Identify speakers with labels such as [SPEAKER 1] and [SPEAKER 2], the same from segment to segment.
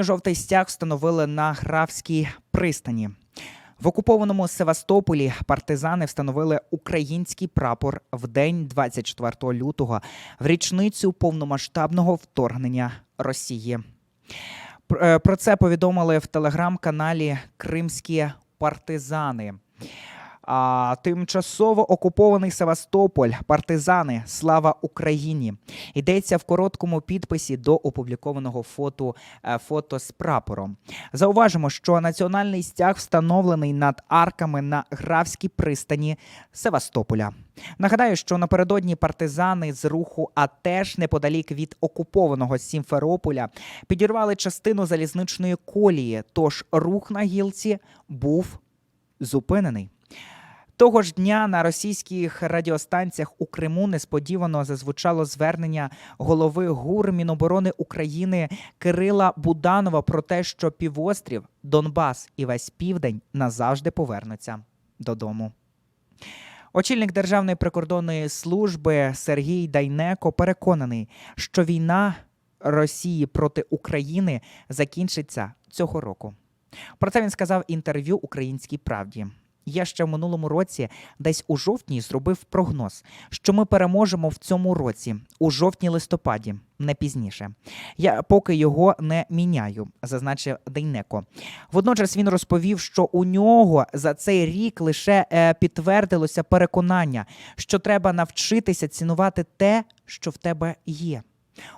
[SPEAKER 1] Жовтий стяг встановили на Графській пристані. В окупованому Севастополі партизани встановили український прапор в день 24 лютого в річницю повномасштабного вторгнення Росії. Е, Про це повідомили в телеграм-каналі Кримські партизани. А тимчасово окупований Севастополь, партизани, слава Україні. Йдеться в короткому підписі до опублікованого фото, е, фото з прапором. Зауважимо, що національний стяг встановлений над арками на Графській пристані Севастополя. Нагадаю, що напередодні партизани з руху, а теж неподалік від окупованого Сімферополя, підірвали частину залізничної колії. Тож рух на гілці був зупинений. Того ж дня на російських радіостанціях у Криму несподівано зазвучало звернення голови ГУР Міноборони України Кирила Буданова про те, що півострів, Донбас і весь південь назавжди повернуться додому. Очільник Державної прикордонної служби Сергій Дайнеко переконаний, що війна Росії проти України закінчиться цього року. Про це він сказав інтерв'ю Українській правді. Я ще в минулому році, десь у жовтні, зробив прогноз, що ми переможемо в цьому році, у жовтні-листопаді, не пізніше. Я поки його не міняю, зазначив Дейнеко. Водночас він розповів, що у нього за цей рік лише е, підтвердилося переконання, що треба навчитися цінувати те, що в тебе є.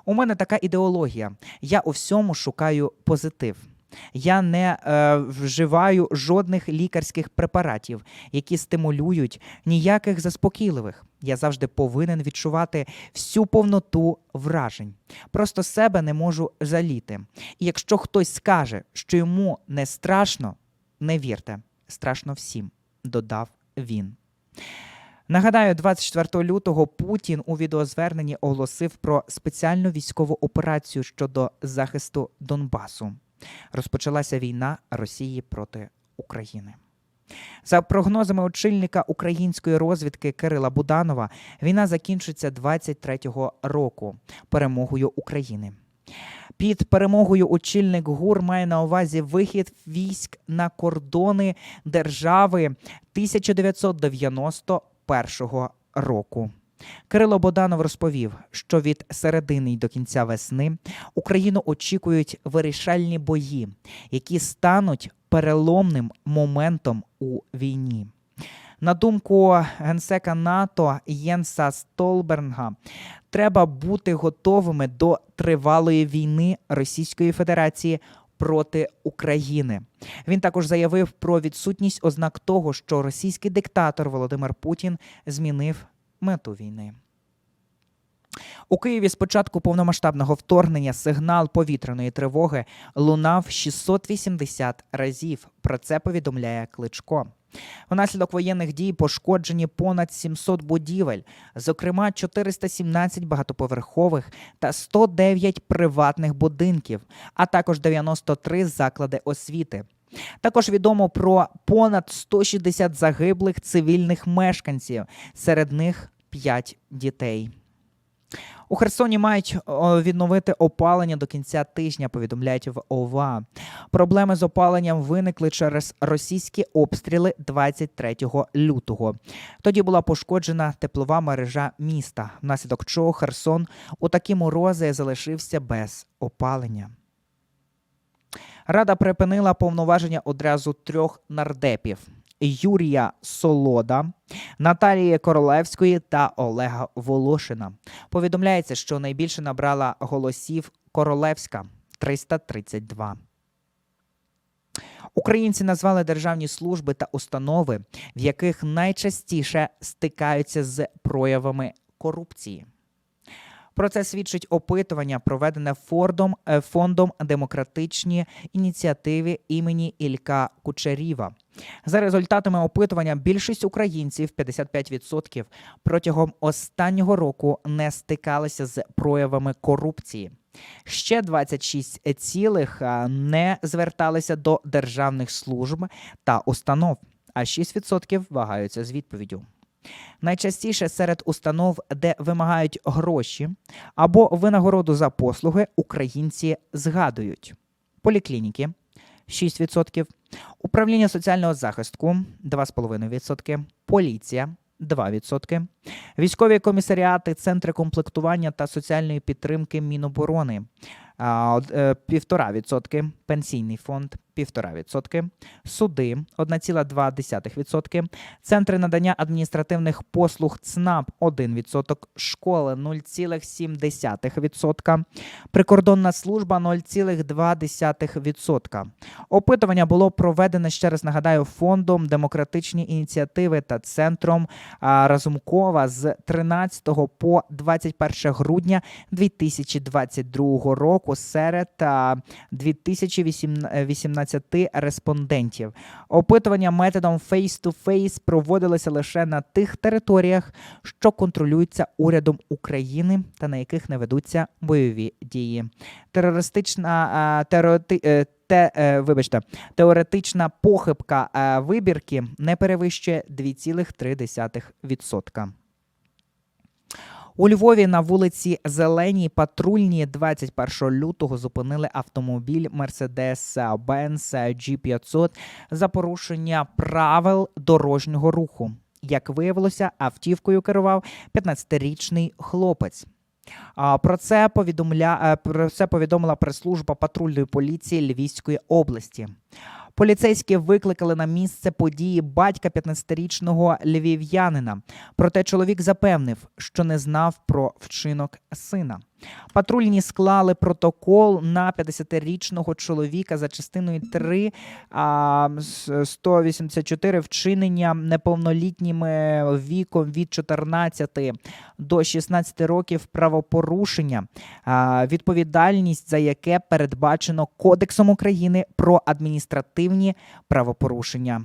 [SPEAKER 1] У мене така ідеологія. Я у всьому шукаю позитив. Я не е, вживаю жодних лікарських препаратів, які стимулюють ніяких заспокійливих. Я завжди повинен відчувати всю повноту вражень. Просто себе не можу жаліти. І якщо хтось скаже, що йому не страшно, не вірте, страшно всім, додав він. Нагадаю, 24 лютого Путін у відеозверненні оголосив про спеціальну військову операцію щодо захисту Донбасу. Розпочалася війна Росії проти України. За прогнозами очільника української розвідки Кирила Буданова, війна закінчиться 23-го року перемогою України. Під перемогою очільник ГУР має на увазі вихід військ на кордони держави 1991 року. Кирило Боданов розповів, що від середини й до кінця весни Україну очікують вирішальні бої, які стануть переломним моментом у війні. На думку генсека НАТО Єнса Столбернга, треба бути готовими до тривалої війни Російської Федерації проти України. Він також заявив про відсутність ознак того, що російський диктатор Володимир Путін змінив мету війни. У Києві з початку повномасштабного вторгнення сигнал повітряної тривоги лунав 680 разів. Про це повідомляє Кличко. Внаслідок воєнних дій пошкоджені понад 700 будівель, зокрема 417 багатоповерхових та 109 приватних будинків, а також 93 заклади освіти. Також відомо про понад 160 загиблих цивільних мешканців, серед них 5 дітей. У Херсоні мають відновити опалення до кінця тижня, повідомляють в ОВА. Проблеми з опаленням виникли через російські обстріли 23 лютого. Тоді була пошкоджена теплова мережа міста, внаслідок чого Херсон у такі морози залишився без опалення. Рада припинила повноваження одразу трьох нардепів: Юрія Солода, Наталії Королевської та Олега Волошина. Повідомляється, що найбільше набрала голосів Королевська 332. Українці назвали державні служби та установи, в яких найчастіше стикаються з проявами корупції. Про це свідчить опитування, проведене Фордом, е, фондом демократичні ініціативи імені Ілька Кучеріва. За результатами опитування, більшість українців 55% протягом останнього року не стикалися з проявами корупції. Ще 26 цілих не зверталися до державних служб та установ, а 6% вагаються з відповіддю. Найчастіше серед установ, де вимагають гроші або винагороду за послуги, українці згадують. Поліклініки 6%, управління соціального захисту 2,5%, поліція 2%, військові комісаріати, центри комплектування та соціальної підтримки Міноборони а, од- е, 1,5%, пенсійний фонд 1,5%, суди 1,2%, центри надання адміністративних послуг ЦНАП 1%, школи 0,7%, прикордонна служба 0,2%. Опитування було проведено ще раз нагадаю фондом демократичні ініціативи та центром Разумкова з 13 по 21 грудня 2022 року серед 2018 11 респондентів. Опитування методом face-to-face проводилося лише на тих територіях, що контролюються урядом України та на яких не ведуться бойові дії. Терористична тероти. Е, те, е, вибачте, теоретична похибка е, вибірки не перевищує 2,3%. У Львові на вулиці Зеленій патрульні 21 лютого зупинили автомобіль Mercedes-Benz G500 за порушення правил дорожнього руху. Як виявилося, автівкою керував 15-річний хлопець. Про це повідомля... е, про це повідомила прес-служба патрульної поліції Львівської області. Поліцейські викликали на місце події батька 15-річного львів'янина. Проте чоловік запевнив, що не знав про вчинок сина. Патрульні склали протокол на 50-річного чоловіка за частиною 3 а, с- 184 вчинення неповнолітніми віком від 14 до 16 років правопорушення, а, відповідальність за яке передбачено Кодексом України про адміністративні правопорушення.